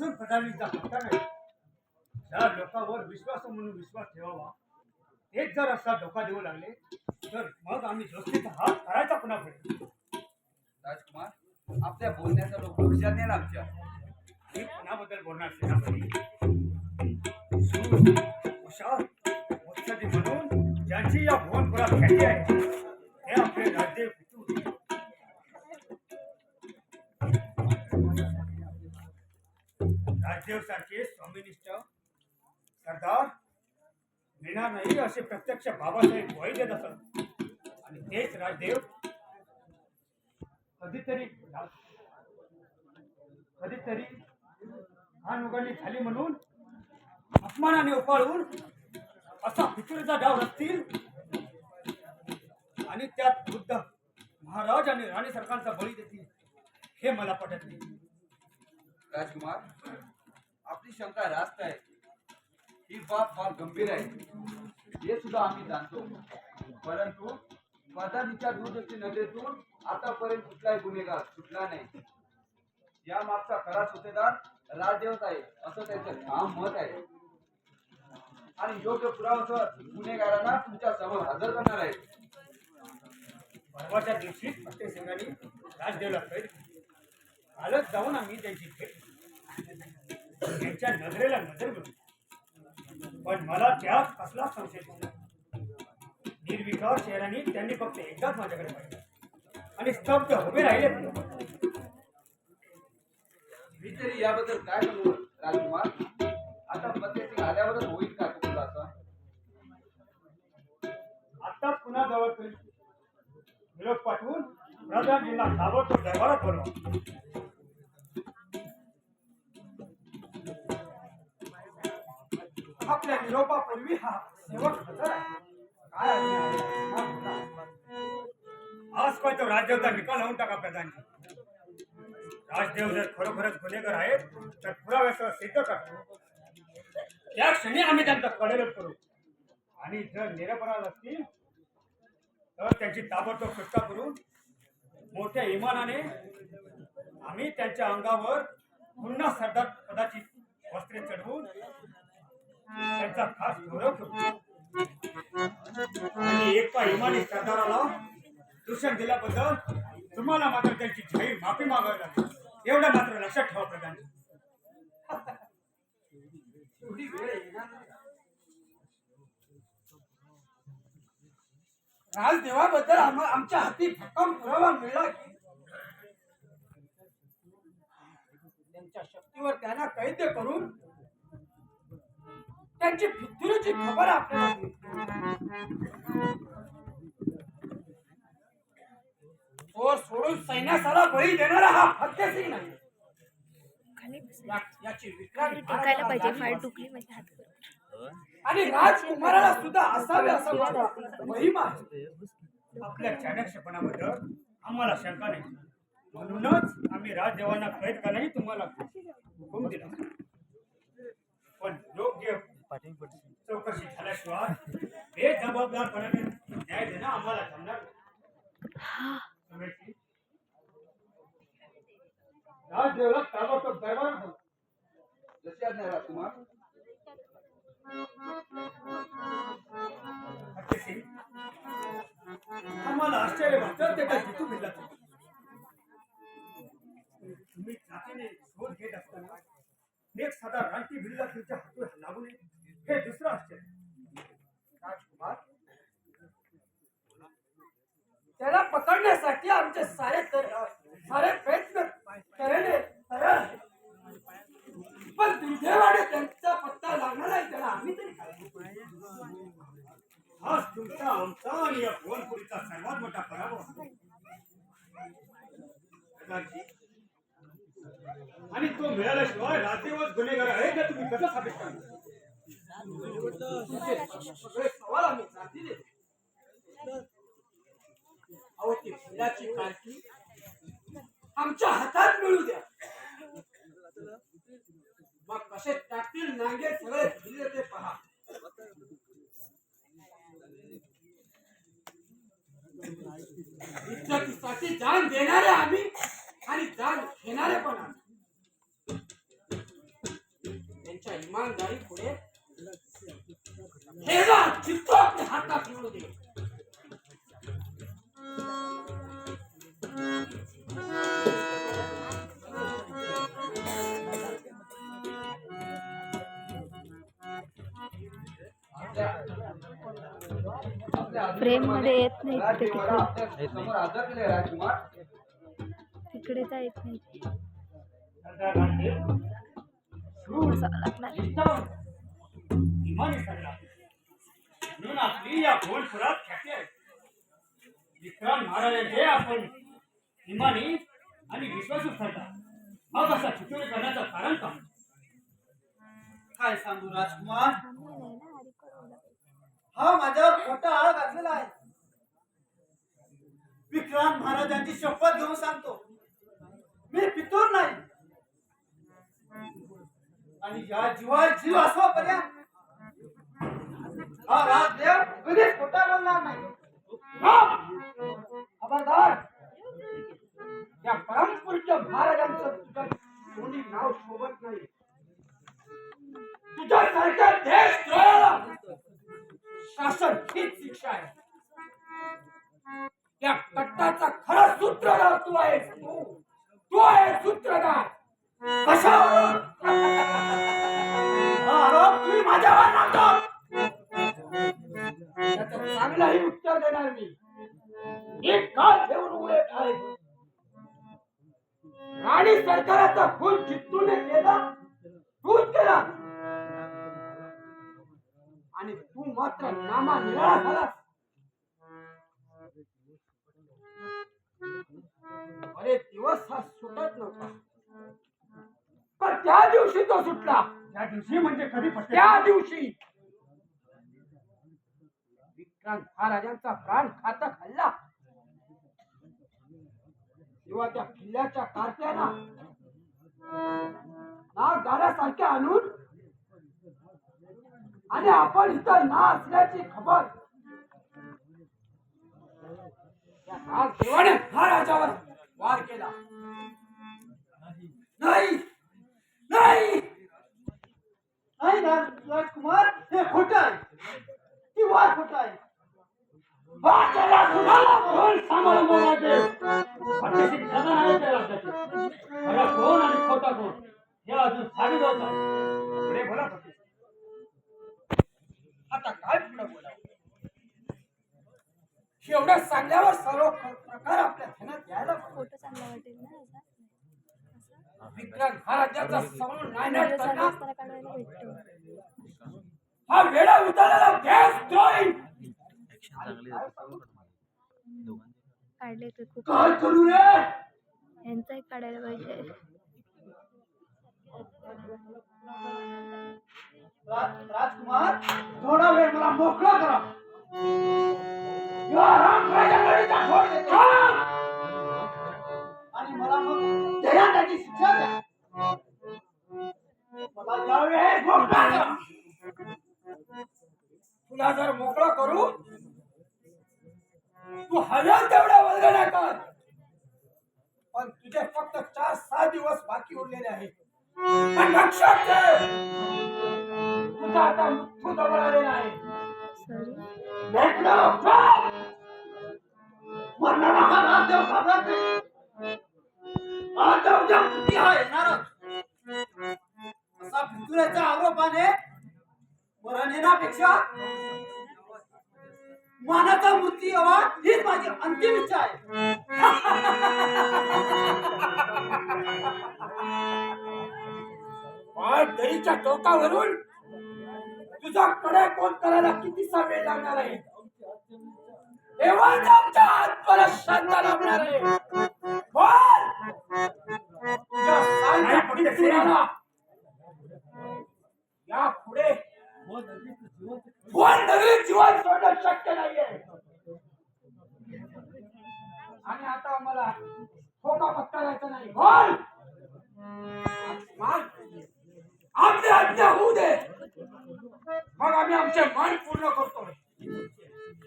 अजून प्रधानीचा पत्ता नाही. ज्या लोकांवर विश्वास म्हणून विश्वास ठेवावा. तेच जर असा धोका देऊ लागले तर मग आम्ही दोस्तीचा हात करायचा कुणाकडे? राजकुमार आपल्या बोलण्याचा लोक लक्षात नाही आमच्या. मी कुणाबद्दल बोलणार सेनापती हुशार, म्हणून ज्यांची या भुवनपुरात ख्याती आहे मिळणार प्रत्यक्ष बाबासाहेब ग्वाही देत असत. आणि तेच राजदेव कधीतरी कधीतरी घाण उघडणी झाली म्हणून अपमानाने उपाळून असा पितुरीचा डाव रचतील. आणि त्यात बुद्ध महाराज आणि राणी सरकारचा बळी देतील हे मला पटत नाही. राजकुमार आपली शंका रास्त आहे. ही बाब फार गंभीर आहे. हे सुद्धा आम्ही जाणतो. परंतु मदतीच्या दूरदृष्टी नजरेतून आतापर्यंत कुठलाही गुन्हेगार सुटला नाही. या मागचा खरा सुतेदार राजदेवत आहे असं त्यांचं ठाम मत आहे. आणि योग्य पुरावा गुन्हेगारांना तुमच्यासमोर हजर करणार आहे. परवाच्या दिवशी फतेह सिंगांनी राजदेवला कैद केले. जाऊन आम्ही त्यांची भेट त्यांच्या नजरेला नजर मिळून पण मला त्यात कसला संशय निर्विकार चेहऱ्याने त्यांनी फक्त एकदाच माझ्याकडे पाहिलं. आणि स्तब्ध उभे राहिले मी तरी याबद्दल काय म्हणू राजकुमार? आता पद्धती आल्यावरच होईल का तुला असं? आता पुन्हा जवळ निरोप पाठवून प्रधानजींना ताबडतोब दरबारात बोलवा. आपल्या निरोपापूर्वी हा सेवक हजर काय आज काय तो राजदेवचा निकाल लावून टाका प्रधानजी. राजदेव जर खरोखरच गुन्हेगार आहेत तर पुराव्यासह सिद्ध करतो त्या क्षणी आम्ही त्यांचा कडेलोट करू. आणि जर निरपराध असतील तर त्यांची ताबडतोब सुटका करून मोठ्या इमानाने आम्ही त्यांच्या अंगावर पुन्हा सरदार पदाची वस्त्रे चढवून त्यांचा खास गौरव करू आणि एका इमानी सरदाराला दूषण दिल्याबद्दल तुम्हाला मात्र त्यांची जाहीर माफी मागावी लागेल. एवढं मात्र लक्षात ठेवा प्रधान. राजदेवाबद्दल आमच्या हाती भक्कम पुरावा मिळाला की? त्यांच्या शक्तीवर त्यांना कैद करून त्यांची फितुरीची खबर आपल्याला सोडून सैन्यासाला बळी देणारा हा नाही. टिकायला पाहिजे फार टुकली म्हणजे हात. आणि राजकुमाराला सुद्धा असावे असं महिमा. आपल्या चाणक्षपणाबद्दल आम्हाला शंका नाही. म्हणूनच आम्ही राजदेवांना कैद करायलाही तुम्हाला? हुकूम दिला. योग्य चौकशी झाल्याशिवाय हे जबाबदारपणाने न्याय देणं आम्हाला जमणार नाही. समेटजी, राजदेवला ताबडतोब दरबार बोलवा. जशी आज्ञा राजकुमार आम्हाला आश्चर्य वाटतं ते काय जितू भिल्ला तुम्ही जातीने शोध घेत असताना एक साधा रानटी भिल्ला तुमच्या हातून लागू नये. हे दुसरं आश्चर्य राजकुमार. त्याला पकडण्यासाठी आमचे सारे सारे प्रयत्न केलेले पण दुर्दैवाने त्यांचा पत्ता लागणार आहे त्याला आम्ही तरी हाच तुमचा आमचा आणि या भुवनपुरीचा सर्वात मोठा पराभव आणि तो मिळाल्याशिवाय रात्रीवर गुन्हेगार आहे का तुम्ही कसं साबित करणार? सवाल आम्ही अहो ती आमच्या हातात मिळू द्या. मग कसे टाकतील नांगे सगळे दिले ते पहा इज्जतीसाठी जान देणारे आम्ही Frame मध्ये येत नाही ते तिकडे. तिकडे तर येत नाही. बसावं लागणार विक्रांत महाराजांचे आपण इमानी आणि विश्वासू ठरता मग असा करण्याचं कारण काय सांगू राजकुमार थांबलेलं आहे ना हरिकोळ ओला. हा माझ्यावर खोटा आळ घातलेला आहे. विक्रांत महाराजांची शपथ घेऊन सांगतो. मी पितूर नाही. आणि या जीवा जीव असोपर्यंत हा राजदेव कधीच खोटा बोलणार नाही. खबरदार! या परमपूज्य महाराजांचं तुझं कोणी नाव शोभत नाही. तुझ्यासारख्या देश शासन हीच शिक्षा आहे. या कट्टाचा खरा सूत्रधार तू आहे तू तू आहे सूत्रधार. कशावर आरोप तुम्ही माझ्यावर टाकतो त्याचं उत्तर देणार मी. एक काळ ठेवून उडे आहे राणी सरकाराचा खून चित्तूने केला तूच केला. आणि तू मात्र नामा निराळा झालास अरे दिवस हा सुटत नव्हता. पण त्या दिवशी तो सुटला. त्या दिवशी म्हणजे कधी त्या दिवशी. विक्रांत महाराजांचा प्राण खाता खाल्ला तेव्हा त्या किल्ल्याच्या कारत्याना ना गाड्यासारख्या आणून आणि आपण इथं ना असल्याची खबर. त्या वार केला. नाही. नाही. नाही. ना राजकुमार हे खोट आहे. ती वार खोट आहे. कोण सांभाळून बोलायचे अतिशय आहे त्या राज्याचे. कोण आणि खोटा कोण? हे अजून साबित होत आहे पुढे बोला फक्त. आता काय पुढे बोलावं एवढं सांगल्यावर सर्व प्र- प्रकार आपल्या ध्यानात यायला. फोटो चांगला वाटेल ना समूळ नायनाट हा वेळा उतरलेला गॅस काढले ते खूप. काय करू रे? यांचा एक काढायला पाहिजे. राज- राजकुमार थोडा वेळ मला मोकळा करा. आणि मला मग देहांताची शिक्षा द्या. मला यावेळेस मोकळा करा तुला जर मोकळा करू तू हजार तेवढ्या वल्गना कर. पण तुझे फक्त चार सहा दिवस बाकी उरलेले आहेत. पण लक्षात ठेव. तुझा आता मृत्यू जवळ आलेला आहे. भेटलो. का? हा राजदेव घाबरत नाही हा येणारच असा भितुऱ्याच्या आरोपाने मरण येण्यापेक्षा मानाचा मृत्यू यावा हीच माझी अंतिम इच्छा आहे पाय दरीच्या टोकावरून तुझा कडे कोण करायला कितीसा वेळ लागणार आहे आमच्या आत्म्याला लाभणार आहे या पुढे जीवन सोडणं शक्य नाहीये आणि आता आम्हाला पत्करायचा नाही बोल आमची आज्ञा होऊ दे मग आम्ही आमचे मन